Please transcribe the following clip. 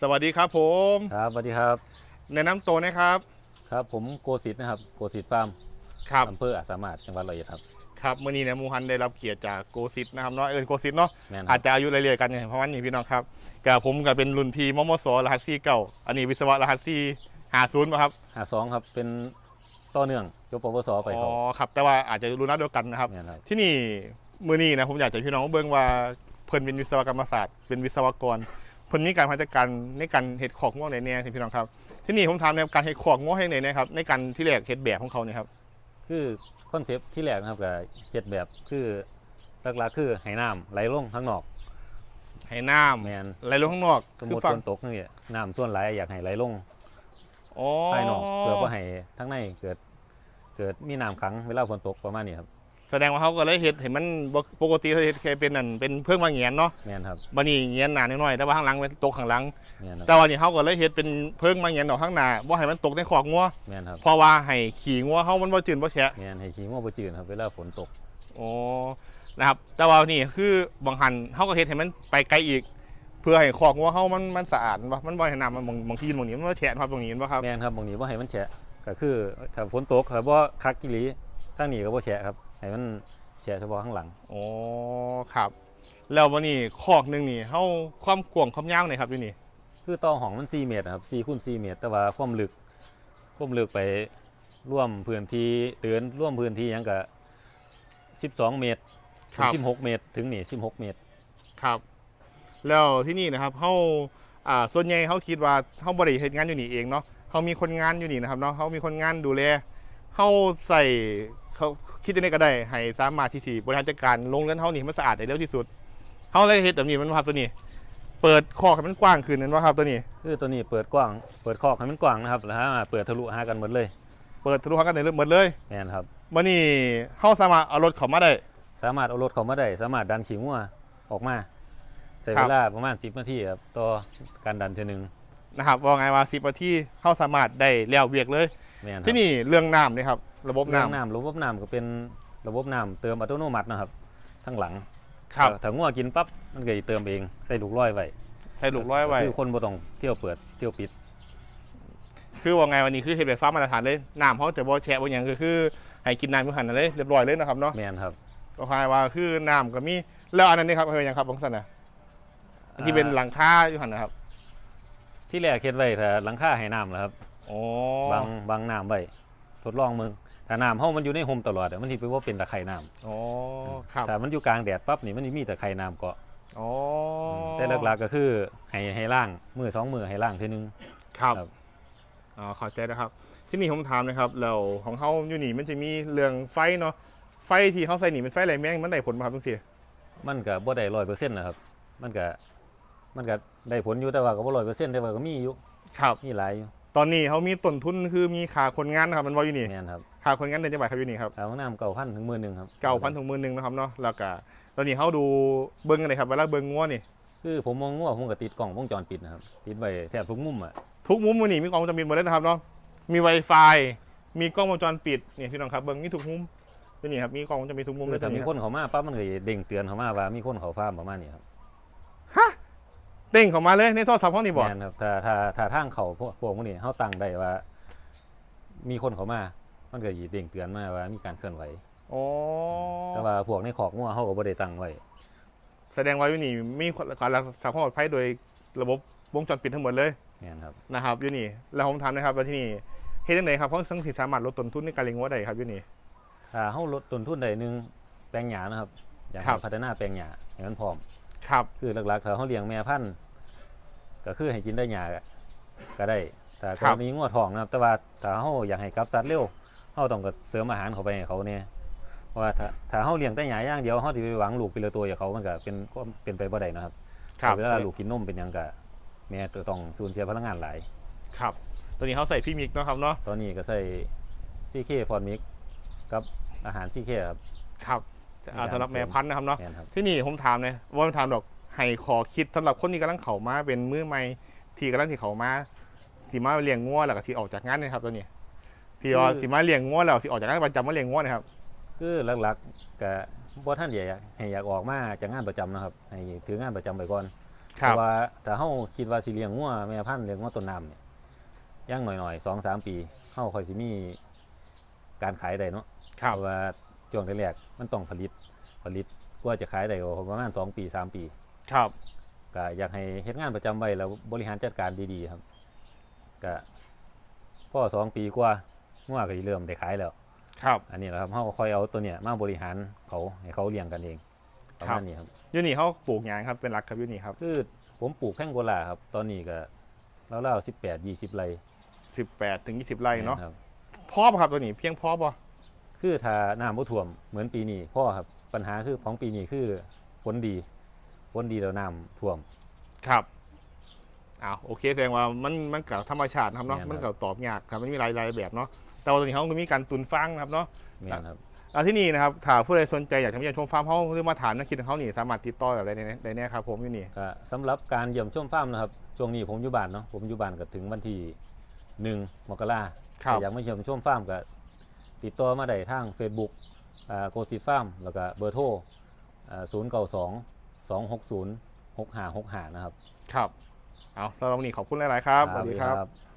สวัสดีครับผมครับสวัสดีครับ แนะนำตัวนะครับ ครับผมโกสิทธิ์นะครับ โกสิทธิ์ฟาร์มครับ อำเภออาจสามารถจังหวัดร้อยเอ็ดครับ ครับมื่อนี้เนี่ยหมูฮันได้รับเกียรติจากโกซิตนะครับเนาะเอิญโกซิตเนาะ แม่นคอารัจบจะอายุเรื่อยๆกันเนี่ยเพราะว่านี่พี่น้องครับกับผมกับเป็นรุ่นพี่มมสรหัสซีเก่า อันนี้วิศวะรหัสซีหาศูนย์ป่ะครับ หาสองครับเป็นต่อเนื่องยกปวสไปอ๋อ เขาครับ แต่ว่าอาจจะรุ่นนัดเดียวกันนะครับแม่นครับ ที่นี่มือนี้นะผมอยากจะให้พี่น้องเบิ่งว่าเพิ่นเป็นวิศวกรรมศาสตร์เป็นวิศวกร เพิ่นมีการพัฒนาการในการเฮ็ดของง้อในเนี่ยพี่น้องครับ ที่นี่ผมถามในการเฮ็ดของง้อให้ในเนี่ยครับในการที่แรกเฮ็ดแบบของเขาเนี่ยครับคือคอนเซปต์ที่แรกนะครับกับเจ็ดแบบคือหลักๆคือให้น้ำไหลลงข้างนอกให้น้แมนำไหลลงข้างนอกสมมคือติฝั่ฝงนตกนี่น้ำส่วนไหลอยากให้ไหลลงอ๋อภายนอกเพื่อว่าให้ทั้งในเกิดเกิดมีน้ำขังเวลาฝนตกประมาณนี้ครับ แสดงว่าเขาก็เลยเฮ็ดเห็นมันบ่ปกติเขาเฮ็ดแค่เป็นนั่นเป็นเพิ่งมาเงียนเนาะแมนครับบัดนี้เงียนหนาน้อยๆแต่ว่าข้างหลังเป็นตกข้างหลัง แมนครับแต่ว่านี่เขาก็เลยเฮ็ดเป็นเพิ่งมาเงียนออกข้างหน้าบ่ให้มันตกในขอกงัวแมนครับเพราะว่าให้ขี่งัวเฮามันบ่จืดบ่แฉะ แมนให้ขี้ง่วงบ่จืดครับเวลาฝนตก โอ้ นะครับ แต่ว่านี่คือบางหันเขาก็เฮ็ดให้มันไปไกลอีก เพื่อให้ขอกงัวเฮามันมันสะอาดบ่มันบ่ให้น้ำมันบางบางทีบางนี้มันบ่แฉะครับบางนี้บ่ครับ แมนครับบางนี้ว่าให้มันแฉะก็คือถ้าฝนตกถ้าว่าคักกิลี ข้างนี้ก็บ่แฉะครับให้มันแฉะเฉพาะข้างหลังโอ้ครับ แล้ววันนี้คอกหนึงนี่เฮาความกว้างความยาวนี่ครับอยู่นี่คือต่อห้องมัน4เมตรนะครับ4คูณ4เมตร แต่ว่าความลึกความลึกไปร่วมพื้นที่เดินร่วมพื้นที่หยังก็12 เมตรคถึรังบ16 เมตร ถึงนี่16 เมตร ครับ แล้วที่นี่นะครับเขาอ่าส่วนใหญ่เขาคิดว่าเขาบริเหตุงานอยู่นี่เองเนาะเขามีคนงานอยู่นี่นะครับเนาะเขามีคนงานดูแลเขาใส่ เขาคิดจะได้ก็ได้ให้สามารถที่สิบริหารจัดการโรงเรือนเขานี่ให้มันสะอาดได้เร็วที่สุดเขาเลยเฮ็ดแบบนี้มันว่าครับตัวนี้ เปิดคอกให้มันกว้างขึ้นนั่นว่าครับตัวนี้ คือตัวนี้เปิดกว้าง เปิดคอกให้มันกว้างนะครับแล้วฮะเปิดทะลุหากันหมดเลยเปิดทะลุหากันได้หมดเลยแม่นครับวันนี้เขาสามารถเอารถเข้ามาได้ สามารถเอารถเข้ามาได้ สามารถดันขี้งัวออกมาใช้ครัเวบลาประมาณ 10นาทีครับต่อการดันเทื่อหนึงนะครับว่าไงว่าสิบนาทีเขาสามารถได้แล้วเวียกเลย แม่นครับ ที่นี่เรื่องน้ำนี่ครับ ระบบเรื่องน้ำน้ำระบบน้ำก็เป็นระบบน้ำเติมอัตโนมัตินะครับทั้งหลังครับถ้างัวกินปั๊บมันก็สิเติมเองใส่ลูกร้อยไว้ใช้ลูกร้อยไว้ คือคนบ่ต้องเที่ยวเปิดเที่ยวปิด คือว่าไงวันนี้คือเห็ดแบบฟ้ามาตรฐานเลยน้ำเขาจะบ่แฉะบ่หยังก็คือให้กินน้ำอยู่หันนั่นเลยเรียบร้อยเลยนะครับเนาะแมนครับก็คล้ายว่าคือน้ำก็มีแล้วอันนั้นนี่ครับเป็นหยังครับบางสันนะอันที่เป็นหลังคาอยู่หันนะครับที่แรกเฮ็ดไว้ถ้าหลังคาให้น้ำแล้วครับโอ้บางบางน้ำไว้ ทดลองมึงถ้าน้ำเฮามันอยู่ในโฮมตลอดอะมันสิเป็นว่าเป็นตะไคร่น้โอ้ครับำถ้ามันอยู่กลางแดดปั๊บนี่มันสิมีตะไคร่น้ำเกาะโอ้แต่หลักๆก็คือให้ให้ล่างมือสองมือให้ล่างเทีนึง ครับครับ อ๋อเข้าใจนะครับ ที่นี่ผมถามนะครับแล้วของเขาอยู่นี่มันจะมีเรื่องไฟเนาะไฟที่เขาใส่นี่เป็นไฟอะไรแม่งมันได้ผลไหมครับทุกทีมันก็บ่ได้ร้อยเปอร์เซ็นต์นะครับ มันก็มันก็ได้ผลอยู่แต่ว่าก็บ่ร้อยเปอร์เซ็นต์แต่ว่าก็มีอยู่ครับ มีหลายอยู่ ตอนนี้เขามีต้นทุนคือมีค่าคนงานนะครับมันว่าอยู่นี่แม่นครับค่าคนงานเดือนจะบาทครับอยู่นี่ครับเอาน้ำเก่าพันถึงหมื่นหนึ่งครับเก้าพันถึงหมื่นหนึ่งนะครับเนาะแล้วก็ตอนนี้เขาดูเบิ้งกันเลยครับเวลาเบิ้งงัวนี่คือผมมองว่าผมก็ติดกล้องวงจรปิดนะครับติดไว้แทบทุกมุมอะทุกมุมมือนี่มีกล้องวงจรปิดหมดเลยนะครับเนาะมี Wi-Fi มีกล้องวงจรปิดเนี่ยพี่น้องครับเบิ้งนี่ทุกมุมนี่ครับมีกล้องวงจรปิดทุกมุมคืเลอยถ้ามีตัวคนเข้ามาปั๊บมันก็เด้งเตือนเข้ามาว่ามีคนเข้าฟาร์มประมาณนี้ครับ เด้งเข้ามาเลยในโทรศัพท์ห้องนี่บอกแม่นครับถ้าถ้าถ้าทางเขาพวกพวกพวกนี้เขาตั้งได้ว่า มีคนเข้ามามันก็สิเด้งเตือนมาว่ามีการเคลื่อนไหว โอ้แต่ว่าพวกในขอกงัวเขาก็บ่ได้ตั้งไว้แสดงว่าอยู่นี่มีการรักษาความปลอดภัยโดยระบบวงจรปิดทั้งหมดเลยแม่นครับ นะครับอยู่นี่แล้วผมถามนะครับว่าที่นี่เฮ็ดยังไงครับเพราะสังสิสามารถลดต้นทุนในการเลี้ยงวัวได้ครับอยู่นี่ ถ้าเขาลดต้นทุนได้หนึงแปลงหญ้านะครับ อยากครับให้พัฒนาแปลงหญ้าให้มันพร้อม ครับ คือหลักๆถ้าเขาเลี้ยงแม่พันธุ์ก็คือให้กินได้หญ้าก็ได้ แต่กรณีงัวทองนะครับ แต่ว่าถ้าเขาอยากให้กลับสัตว์เร็วเขาต้องก็เสริมอาหารเข้าไปให้เขาเนี่ยเพราะว่าถ้าถ้าเขาเลี้ยงแต่หญ้าอย่างเดียวเขาสิไปหวังลูกเป็นละตัวอย่างเขามันก็เป็นก็เป็นไปบ่ได้นะครับครับเวลาลูกกินนมเป็นหยังก็แม่จะต้องสูญเสียพลังงานหลาย ครับ ตัวนี้เขาใส่พี่มิกเนาะครับเนาะตอนนี้ก็ใส่ซีเคฟอนมิกกับอาหารซีเคครับ ครับ อ่ามีการสำหรับแม่เสริมพันธุ์นะครับเนาะแม่นครับ ที่นี่ผมถามเลยว่าผมถามดอกให้ขอคิดสำหรับคนที่กำลังเข้ามาเป็นมือใหม่ที่กำลังที่เข้ามาสีมาเลี้ยงงัวแล้วก็ที่ออกจากงานเนะครับตัวนี้ที่ว่าสีมาเลี้ยงงัวแล้วที่ออกจากงานประจำมาเลี้ยงงัวนะครับ คือหลักๆก็บ่ท่านอยากให้อยากออกมาจากงานประจำนะครับให้ถืองานประจำไปก่อนครัเพบราะว่าถ้าเฮาคิดว่าสิเลี้ยงงัวแม่พันธุ์เลี้ยงงัวต้นน้ำเนี่ยย่างหน่อยๆสองสามปีเฮาค่อยสิมีการขายได้เนาะ ครับ เพราะว่า ช่วงแรกๆมันต้องผลิตผลิตกว่าจะขายได้ก็ประมาณ2ปี 3 ปีครับก็อยากให้เฮ็ดงานประจำไว้แล้วบริหารจัดการดีๆครับก็พอสองปีกว่างัวก็สิเริ่มได้ขายแล้ว ครับ อันนี้แหละครับเฮาก็ค่อยเอาตัวเนี้ยมาบริหารเขาให้เขาเลี้ยงกันเองประครัมาบณนี้ครับอยูนี่เขาปลูกหยางครับเป็นหลักครับอยูนี่ครับคือผมปลูกแพงโกลาครับ ตอนนี้ก็แล้วๆ18 20ไร่สิบแปดถึงยี่สิบไร่เนาะครับพอป่ะครับตัวนี้เพียงพอป่ะ คือถ้าน้ำบ่ท่วมเหมือนปีนี้พ่อครับปัญหาคือของปีนี้คือฝนดีฝนดีแล้วน้ำท่วม ครับอ้าวโอเคแสดงว่ามันมันกับธรรมชาตินะครับเนาะแม่นครับ มันกับตอบยากครับมันมีหลายหลายแบบเนาะแต่ว่าตัวนี้เขาก็มีการตุนฟางนะครับเนาะ แม่นครับ เอาที่นี่นะครับถ้าผู้ใดสนใจอยากจะมาเยี่ยมชมฟาร์มเขาหรือมาถามนักคิดของเขานี่สามารถติดต่อแบบใดได้ได้แน่ครับผมอยู่นี่ ก็สำหรับการเยี่ยมชมฟาร์มนะครับช่วงนี้ผมอยู่บ้านเนาะผมอยู่บ้านก็ถึงวันที่หนึ่งมกราครับอยากมาเยี่ยมชมฟาร์มก็ ติดต่อมาได้ทาง Facebook อ่าโกสิฟาร์มแล้วก็เบอร์โทรศูนย์เก้าสองสองหกศูนย์หกห้าหกห้านะครับ ครับ เอาสำหรับวันนี้ขอบคุณหลาย ๆ ครับ สวัสดีครับครับ